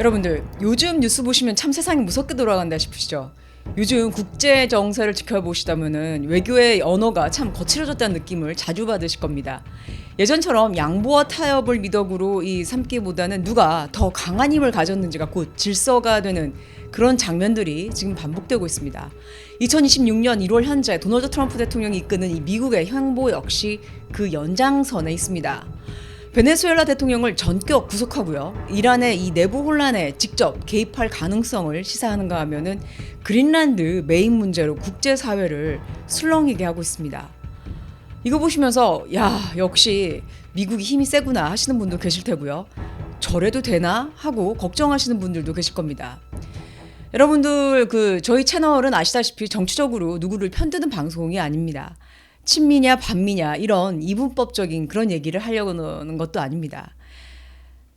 여러분들 요즘 뉴스 보시면 참 세상이 무섭게 돌아간다 싶으시죠? 요즘 국제 정세를 지켜보시다면은 외교의 언어가 참 거칠어졌다는 느낌을 자주 받으실 겁니다. 예전처럼 양보와 타협을 미덕으로 이 삼기보다는 누가 더 강한 힘을 가졌는지가 곧 질서가 되는 그런 장면들이 지금 반복되고 있습니다. 2026년 1월 현재 도널드 트럼프 대통령이 이끄는 이 미국의 행보 역시 그 연장선에 있습니다. 베네수엘라 대통령을 전격 구속하고요. 이란의 이 내부 혼란에 직접 개입할 가능성을 시사하는가 하면은 그린란드 메인 문제로 국제 사회를 술렁이게 하고 있습니다. 이거 보시면서 야 역시 미국이 힘이 세구나 하시는 분도 계실 테고요. 저래도 되나 하고 걱정하시는 분들도 계실 겁니다. 여러분들 그 저희 채널은 아시다시피 정치적으로 누구를 편드는 방송이 아닙니다. 친미냐 반미냐 이런 이분법적인 그런 얘기를 하려고 하는 것도 아닙니다.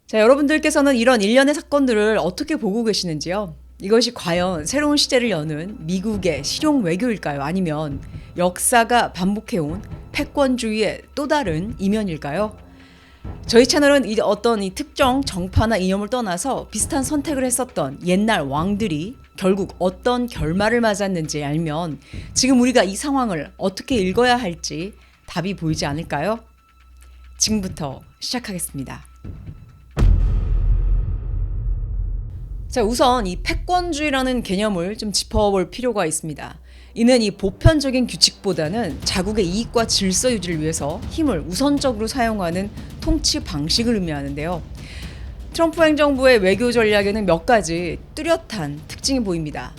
자, 여러분들께서는 이런 일련의 사건들을 어떻게 보고 계시는지요? 이것이 과연 새로운 시대를 여는 미국의 실용 외교일까요? 아니면 역사가 반복해온 패권주의의 또 다른 이면일까요? 저희 채널은 이 어떤 이 특정 정파나 이념을 떠나서 비슷한 선택을 했었던 옛날 왕들이 결국 어떤 결말을 맞았는지 알면 지금 우리가 이 상황을 어떻게 읽어야 할지 답이 보이지 않을까요? 지금부터 시작하겠습니다. 자, 우선 이 패권주의라는 개념을 좀 짚어볼 필요가 있습니다. 이는 이 보편적인 규칙보다는 자국의 이익과 질서 유지를 위해서 힘을 우선적으로 사용하는 통치 방식을 의미하는데요. 트럼프 행정부의 외교 전략에는 몇 가지 뚜렷한 특징이 보입니다.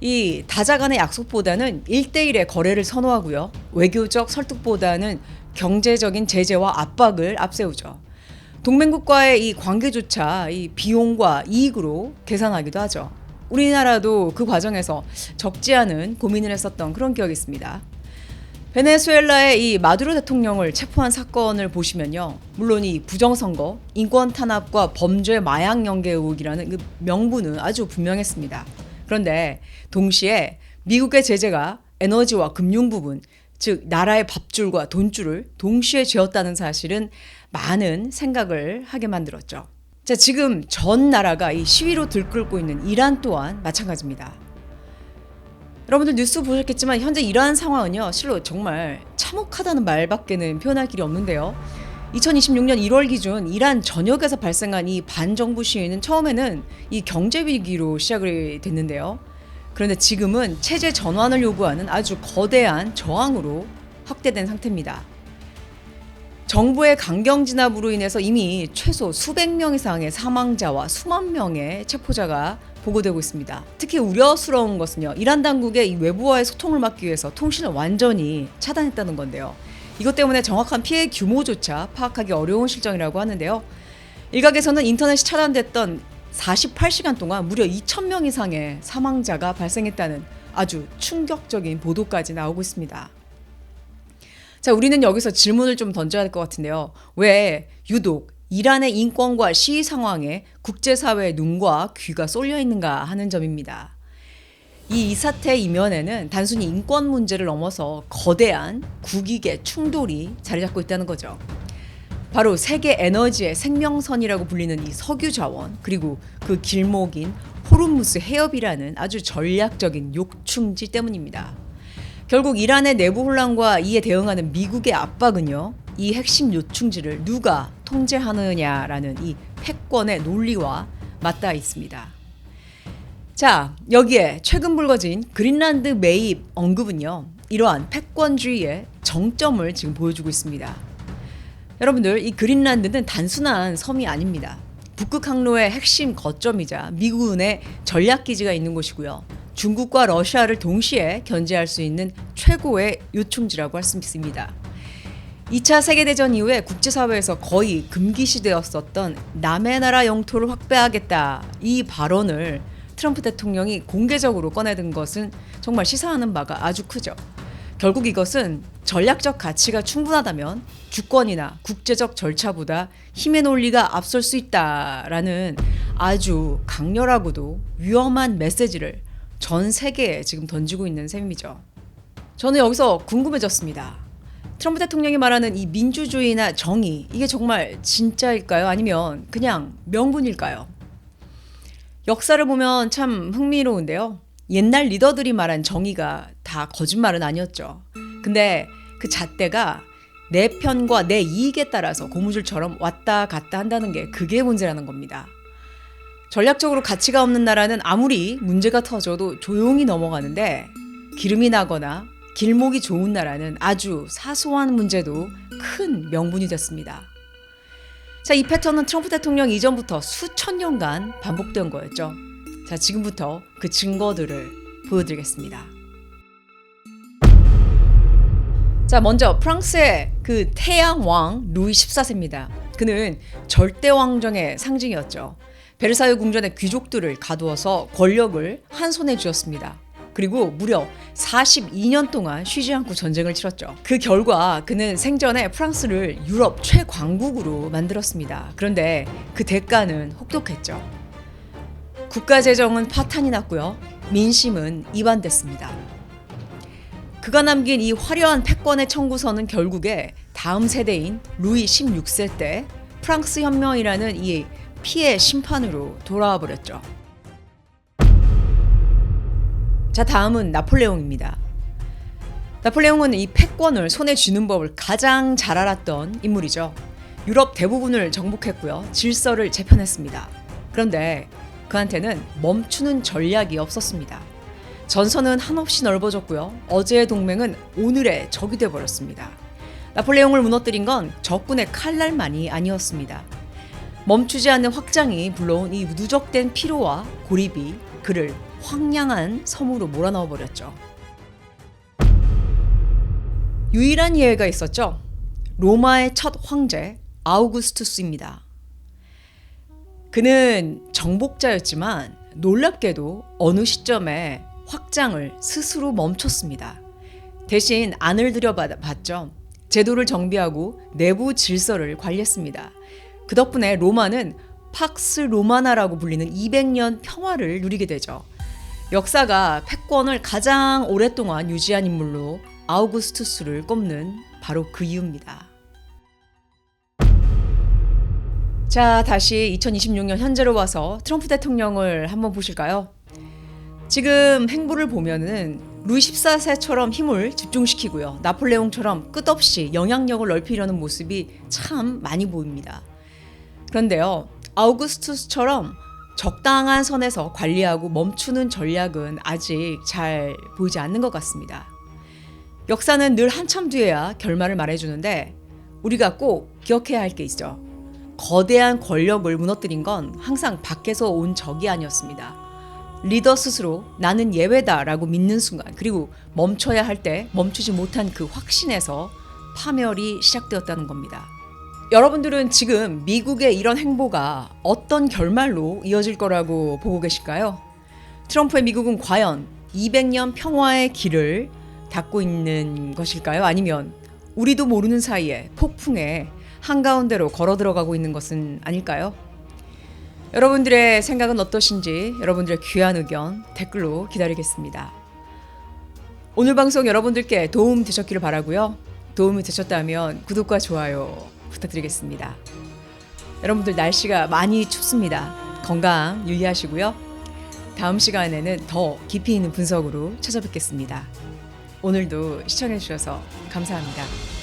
이 다자 간의 약속보다는 1대1의 거래를 선호하고요. 외교적 설득보다는 경제적인 제재와 압박을 앞세우죠. 동맹국과의 이 관계조차 이 비용과 이익으로 계산하기도 하죠. 우리나라도 그 과정에서 적지 않은 고민을 했었던 그런 기억이 있습니다. 베네수엘라의 이 마두로 대통령을 체포한 사건을 보시면요. 물론 이 부정선거, 인권 탄압과 범죄 마약 연계 의혹이라는 그 명분은 아주 분명했습니다. 그런데 동시에 미국의 제재가 에너지와 금융 부분, 즉 나라의 밥줄과 돈줄을 동시에 쥐었다는 사실은 많은 생각을 하게 만들었죠. 자, 지금 전 나라가 이 시위로 들끓고 있는 이란 또한 마찬가지입니다. 여러분들 뉴스 보셨겠지만 현재 이러한 상황은요 실로 정말 참혹하다는 말밖에는 표현할 길이 없는데요. 2026년 1월 기준 이란 전역에서 발생한 이 반정부 시위는 처음에는 이 경제 위기로 시작이 됐는데요. 그런데 지금은 체제 전환을 요구하는 아주 거대한 저항으로 확대된 상태입니다. 정부의 강경 진압으로 인해서 이미 최소 수백 명 이상의 사망자와 수만 명의 체포자가 보고되고 있습니다. 특히 우려스러운 것은요. 이란 당국의 이 외부와의 소통을 막기 위해서 통신을 완전히 차단했다는 건데요. 이것 때문에 정확한 피해 규모조차 파악하기 어려운 실정이라고 하는데요. 일각에서는 인터넷이 차단됐던 48시간 동안 무려 2,000명 이상의 사망자가 발생했다는 아주 충격적인 보도까지 나오고 있습니다. 자, 우리는 여기서 질문을 좀 던져야 될것 같은데요. 왜 유독 이란의 인권과 시위 상황에 국제사회의 눈과 귀가 쏠려 있는가 하는 점입니다. 이 사태 이면에는 단순히 인권 문제를 넘어서 거대한 국익의 충돌이 자리 잡고 있다는 거죠. 바로 세계 에너지의 생명선이라고 불리는 이 석유 자원 그리고 그 길목인 호르무스 해협이라는 아주 전략적인 욕충지 때문입니다. 결국 이란의 내부 혼란과 이에 대응하는 미국의 압박은요. 이 핵심 요충지를 누가 통제하느냐라는 이 패권의 논리와 맞닿아 있습니다. 자, 여기에 최근 불거진 그린란드 매입 언급은요. 이러한 패권주의의 정점을 지금 보여주고 있습니다. 여러분들, 이 그린란드는 단순한 섬이 아닙니다. 북극 항로의 핵심 거점이자 미군의 전략 기지가 있는 곳이고요. 중국과 러시아를 동시에 견제할 수 있는 최고의 요충지라고 할 수 있습니다. 2차 세계대전 이후에 국제사회에서 거의 금기시되었었던 남의 나라 영토를 확배하겠다 이 발언을 트럼프 대통령이 공개적으로 꺼내든 것은 정말 시사하는 바가 아주 크죠. 결국 이것은 전략적 가치가 충분하다면 주권이나 국제적 절차보다 힘의 논리가 앞설 수 있다라는 아주 강렬하고도 위험한 메시지를 전 세계에 지금 던지고 있는 셈이죠. 저는 여기서 궁금해졌습니다. 트럼프 대통령이 말하는 이 민주주의나 정의 이게 정말 진짜일까요? 아니면 그냥 명분일까요? 역사를 보면 참 흥미로운데요. 옛날 리더들이 말한 정의가 다 거짓말은 아니었죠. 근데 그 잣대가 내 편과 내 이익에 따라서 고무줄처럼 왔다 갔다 한다는 게 그게 문제라는 겁니다. 전략적으로 가치가 없는 나라는 아무리 문제가 터져도 조용히 넘어가는데 기름이 나거나 길목이 좋은 나라는 아주 사소한 문제도 큰 명분이 됐습니다. 자, 이 패턴은 트럼프 대통령 이전부터 수천 년간 반복된 거였죠. 자, 지금부터 그 증거들을 보여드리겠습니다. 자, 먼저 프랑스의 그 태양 왕 루이 14세입니다. 그는 절대 왕정의 상징이었죠. 베르사유 궁전의 귀족들을 가두어서 권력을 한 손에 쥐었습니다. 그리고 무려 42년 동안 쉬지 않고 전쟁을 치렀죠. 그 결과 그는 생전에 프랑스를 유럽 최강국으로 만들었습니다. 그런데 그 대가는 혹독했죠. 국가 재정은 파탄이 났고요. 민심은 이반됐습니다. 그가 남긴 이 화려한 패권의 청구서는 결국에 다음 세대인 루이 16세 때 프랑스 혁명이라는 이 피해 심판으로 돌아와 버렸죠. 자, 다음은 나폴레옹입니다. 나폴레옹은 이 패권을 손에 쥐는 법을 가장 잘 알았던 인물이죠. 유럽 대부분을 정복했고요. 질서를 재편했습니다. 그런데 그한테는 멈추는 전략이 없었습니다. 전선은 한없이 넓어졌고요. 어제의 동맹은 오늘의 적이 돼 버렸습니다. 나폴레옹을 무너뜨린 건 적군의 칼날만이 아니었습니다. 멈추지 않는 확장이 불러온 이 누적된 피로와 고립이 그를 황량한 섬으로 몰아넣어 버렸죠. 유일한 예외가 있었죠. 로마의 첫 황제 아우구스투스입니다. 그는 정복자였지만 놀랍게도 어느 시점에 확장을 스스로 멈췄습니다. 대신 안을 들여봤죠. 제도를 정비하고 내부 질서를 관리했습니다. 그 덕분에 로마는 팍스 로마나라고 불리는 200년 평화를 누리게 되죠. 역사가 패권을 가장 오랫동안 유지한 인물로 아우구스투스를 꼽는 바로 그 이유입니다. 자, 다시 2026년 현재로 와서 트럼프 대통령을 한번 보실까요? 지금 행보를 보면은 루이 14세처럼 힘을 집중시키고요. 나폴레옹처럼 끝없이 영향력을 넓히려는 모습이 참 많이 보입니다. 그런데요. 아우구스투스처럼 적당한 선에서 관리하고 멈추는 전략은 아직 잘 보이지 않는 것 같습니다. 역사는 늘 한참 뒤에야 결말을 말해주는데 우리가 꼭 기억해야 할 게 있죠. 거대한 권력을 무너뜨린 건 항상 밖에서 온 적이 아니었습니다. 리더 스스로 나는 예외다라고 믿는 순간 그리고 멈춰야 할 때 멈추지 못한 그 확신에서 파멸이 시작되었다는 겁니다. 여러분들은 지금 미국의 이런 행보가 어떤 결말로 이어질 거라고 보고 계실까요? 트럼프의 미국은 과연 200년 평화의 길을 닫고 있는 것일까요? 아니면 우리도 모르는 사이에 폭풍에 한가운데로 걸어 들어가고 있는 것은 아닐까요? 여러분들의 생각은 어떠신지 여러분들의 귀한 의견 댓글로 기다리겠습니다. 오늘 방송 여러분들께 도움 되셨기를 바라고요. 도움이 되셨다면 구독과 좋아요 부탁드리겠습니다. 여러분들 날씨가 많이 춥습니다. 건강 유의하시고요. 다음 시간에는 더 깊이 있는 분석으로 찾아뵙겠습니다. 오늘도 시청해 주셔서 감사합니다.